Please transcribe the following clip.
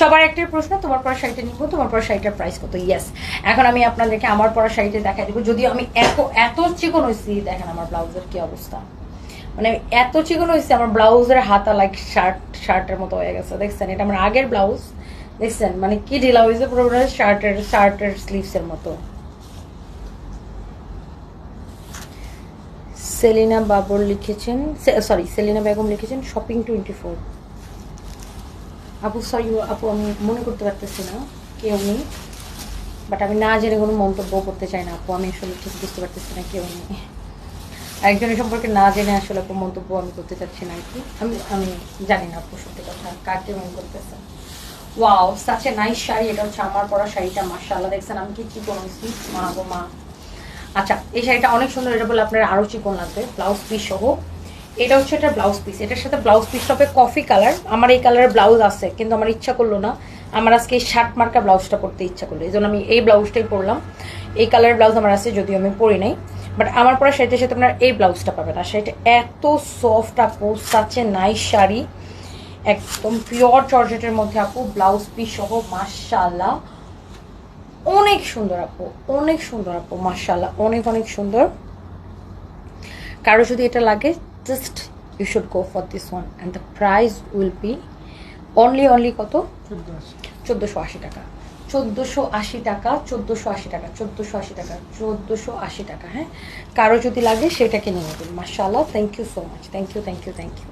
সবার একটাই প্রশ্ন, তোমার পরা শাড়িটা নিবো, তোমার পরা শাড়িটার প্রাইস কত? ইয়েস এখন আমি আপনাদেরকে আমার পরা শাড়িটা দেখাই দেবো। যদিও আমি এত এত চিকন হয়েছি দেখেন আমার ব্লাউজের কি অবস্থা। মানে এত চিকন হয়েছে আমার ব্লাউজের হাতা লাইক শার্ট শার্টের মতো হয়ে গেছে। দেখছেন, এটা আমার আগের ব্লাউজ। দেখছেন মানে কি ঢিলা হয়েছে পুরো শার্টের শার্টের স্লিভসের মতো। সেলিনা বাবর লিখেছেন সরি সেলিনা বেগম লিখেছেন শপিং টোয়েন্টি ফোর আপু সরি আপু আমি মনে করতে পারতেছি না কে উনি বাট আমি না জেনে কোনো মন্তব্য করতে চাই না আপু আমি আসলে ঠিক বুঝতে পারতেছি না কে উনি একজনের সম্পর্কে না জেনে আসলে আপু মন্তব্য আমি করতে চাচ্ছি না আর কি আমি আমি জানি না আপু সত্যি কথা কাকে মনে করতেছে wow such a nice sari এটা হচ্ছে আমার পরা শাড়িটা মাশাআল্লাহ দেখছেন আমি কি চিকন হয়েছি? মা গো মা। আচ্ছা এই শাড়িটা অনেক সুন্দর, এটা বলে আপনার আরও চিকন লাগবে, ব্লাউজ পিস সহ। এটা হচ্ছে একটা ব্লাউজ পিস এটার সাথে ব্লাউজ পিস হবে কফি কালার আমার এই কালারের ব্লাউজ আছে, কিন্তু আমার ইচ্ছা করল না। আমার আজকে এই শার্ট মার্কা ব্লাউজটা পরতে ইচ্ছা করল। এই জন্য আমি এই ব্লাউজটাই পরলাম। এই কালারের ব্লাউজ আমার আছে, যদিও আমি পরি নাই। বাট আমার পরা শাড়িটার সাথে আপনার এই ব্লাউজটা পাবেন। আর শাড়িটা এত সফট আপু সাচে নাইস শাড়ি। একদম পিওর জর্জেটের মধ্যে আপু ব্লাউজ পিস সহ, মাশাআল্লাহ। অনেক সুন্দর আপু, অনেক সুন্দর আপু, মাশাআল্লাহ। অনেক অনেক সুন্দর। কারও যদি এটা লাগে just you should go for this one and the price will be only only কত? চোদ্দোশো আশি টাকা। চোদ্দোশো আশি টাকা, চোদ্দোশো আশি টাকা, চোদ্দোশো আশি টাকা, চোদ্দোশো আশি টাকা হ্যাঁ? কারও যদি লাগে সেটা কিনে নেবেন। মাশাআল্লাহ thank you so much thank you thank you thank you